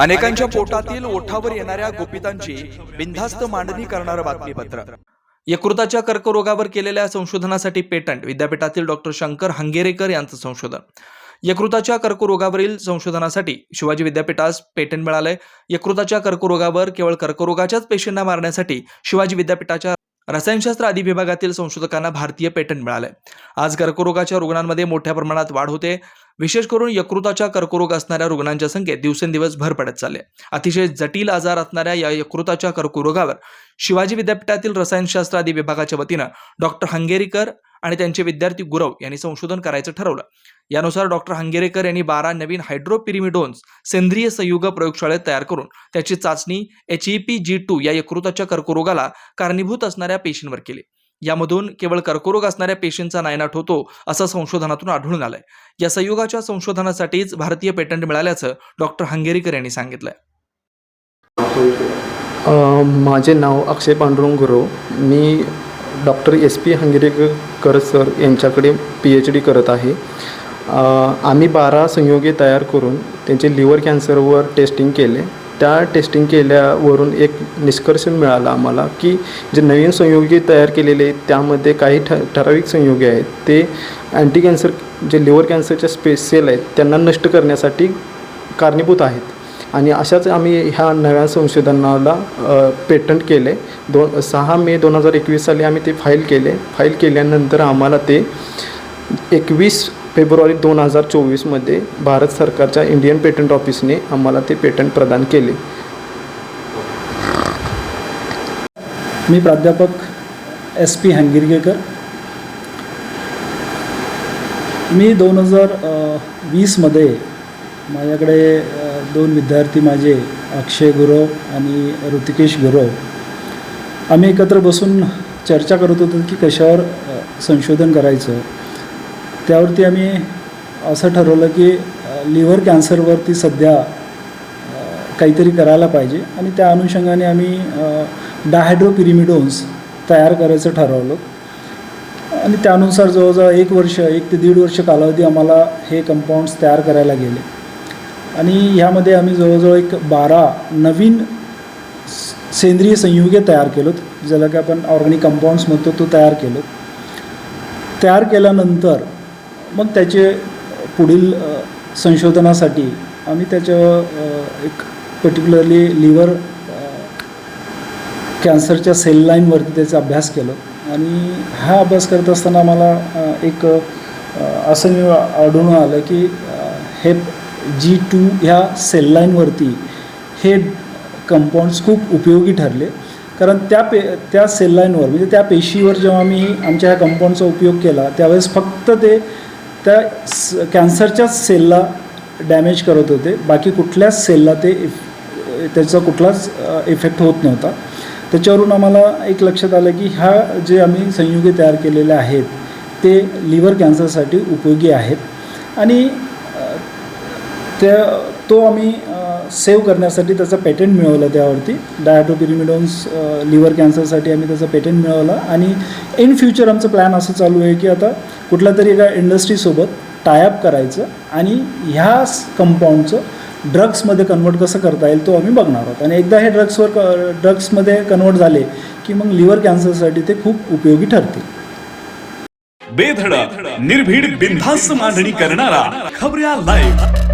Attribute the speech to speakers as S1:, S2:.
S1: अनेकांच्या पोटातील ओठावर येणाऱ्या गोपितांची बिनधास्त मांडणी करणारं बातमीपत्र. यकृताच्या कर्करोगावर केलेल्या संशोधनासाठी पेटंट विद्यापीठातील डॉक्टर शंकर हंगेरेकर यांचं संशोधन. यकृताच्या कर्करोगावरील संशोधनासाठी शिवाजी विद्यापीठास पेटंट मिळालंय. यकृताच्या कर्करोगावर केवळ कर्करोगाच्याच पेशींना मारण्यासाठी शिवाजी विद्यापीठाच्या रसायनशास्त्र आदी विभागातील संशोधकांना भारतीय पेटंट मिळालंय. आज कर्करोगाच्या रुग्णांमध्ये मोठ्या प्रमाणात वाढ होते. विशेष करून यकृताच्या कर्करोग असणाऱ्या रुग्णांच्या संख्येत दिवसेंदिवस भर पडत चालले अतिशय जटिल आजार असणाऱ्या या यकृताच्या कर्करोगावर शिवाजी विद्यापीठातील रसायनशास्त्र आदी विभागाच्या वतीनं डॉक्टर हंगेरीकर आणि त्यांचे विद्यार्थी गुरव यांनी संशोधन करायचं ठरवलं. यानुसार डॉक्टर हंगेरेकर यांनी बारा नवीन हायड्रोपिरिमिडोन्स सेंद्रिय संयुग प्रयोगशाळेत तयार करून त्याची चाचणी H E P G two या यकृताच्या कर्करोगाला कारणीभूत असणाऱ्या पेशींवर केली. यामधून केवळ कर्करोग असणाऱ्या पेशींचा नायनाट होतो असं संशोधनातून आढळून आलंय. या संयुगाच्या संशोधनासाठीच भारतीय पेटंट मिळाल्याचं डॉक्टर हंगेरीकर यांनी सांगितलंय.
S2: माझे नाव अक्षय पांडुरंग गुरव मी doctor S P Hangarekar sir यांच्याकडे पी एच डी करत आहे. आम्ही बारा संयोगे तयार करून त्यांचे लिव्हर कॅन्सरवर टेस्टिंग केले. त्या टेस्टिंग केल्यावरून एक निष्कर्ष मिळाला आम्हाला की जे नवीन संयोगी तयार केलेले आहेत त्यामध्ये काही ठ ठराविक संयोगी आहेत ते अँटी कॅन्सर जे लिव्हर कॅन्सरच्या स्पेस सेल आहेत त्यांना नष्ट करण्यासाठी कारणीभूत आहेत. आणि अशाच आम्ही ह्या नव्या संशोधनाला पेटंट केले. दोन सहा मे दोन हजार एकवीस साली आम्ही ते फाईल केले. फाईल केल्यानंतर आम्हाला ते एकवीस फेब्रुवारी दोन हजार चोवीसमध्ये भारत सरकारच्या इंडियन पेटंट ऑफिसने आम्हाला ते पेटंट प्रदान केले.
S3: मी प्राध्यापक एस पी हंगिरगेकर. मी दोन हजार वीसमध्ये माझ्याकडे दोन विद्यार्थी माझे अक्षय गुरव आणि ऋतिकेश गुरव. आम्ही एकत्र बसून चर्चा करत होतो की कशावर संशोधन करायचं. त्यावरती आम्ही असं ठरवलं की लिव्हर कॅन्सरवरती सध्या काहीतरी करायला पाहिजे आणि त्या अनुषंगाने आम्ही डायहायड्रोपिरिमिडोन्स तयार करायचं ठरवलं. आणि त्यानुसार जवळजवळ एक वर्ष एक ते दीड वर्ष कालावधी आम्हाला हे कंपाऊंड्स तयार करायला गेले. आणि ह्यामध्ये आम्ही जवळजवळ एक बारा नवीन सेंद्रिय संयुगे तयार केलोत ज्याला की आपण ऑर्गॅनिक कंपाऊंड्स म्हणतो तो तयार केलो तयार केल्यानंतर मग त्याचे पुढील संशोधनासाठी आम्ही त्याचं एक पर्टिक्युलरली लिव्हर कॅन्सरच्या सेल लाईनवरती त्याचा अभ्यास केलो. आणि हा अभ्यास करत असताना मला एक असं मी आढळून आलं की हे जी टू ह्या सेल लाईनवरती हे कंपाऊंड्स खूप उपयोगी ठरले. कारण त्या पे त्या सेल लाईनवर म्हणजे त्या पेशीवर जेव्हा मी आमच्या ह्या कंपाऊंडचा उपयोग केला त्यावेळेस फक्त ते त्या स कॅन्सरच्याच सेलला डॅमेज करत होते. बाकी कुठल्याच सेलला ते इफ त्याचा कुठलाच इफेक्ट होत नव्हता. त्याच्यावरून आम्हाला एक लक्षात आलं की ह्या जे आम्ही संयुगे तयार केलेले आहेत ते लिव्हर कॅन्सरसाठी उपयोगी आहेत. आणि त्या तो आम्ही सेव्ह करण्यासाठी त्याचा पेटंट मिळवलं त्यावरती. डायटोपिरिमिडोन्स लिव्हर कॅन्सरसाठी आम्ही त्याचं पेटंट मिळवलं. आणि इन फ्युचर आमचं प्लॅन असं चालू आहे की आता कुठल्या तरी एका इंडस्ट्रीसोबत टायअप करायचं आणि ह्या कंपाऊंडचं ड्रग्समध्ये कन्वर्ट कसं करता येईल तो आम्ही बघणार आहोत. आणि एकदा हे ड्रग्सवर क ड्रग्समध्ये कन्वर्ट झाले की मग लिव्हर कॅन्सरसाठी ते खूप उपयोगी ठरतील.
S4: बेधडक निर्भीड बिनधास्त मांडणी करणारा खबऱ्या लाईव्ह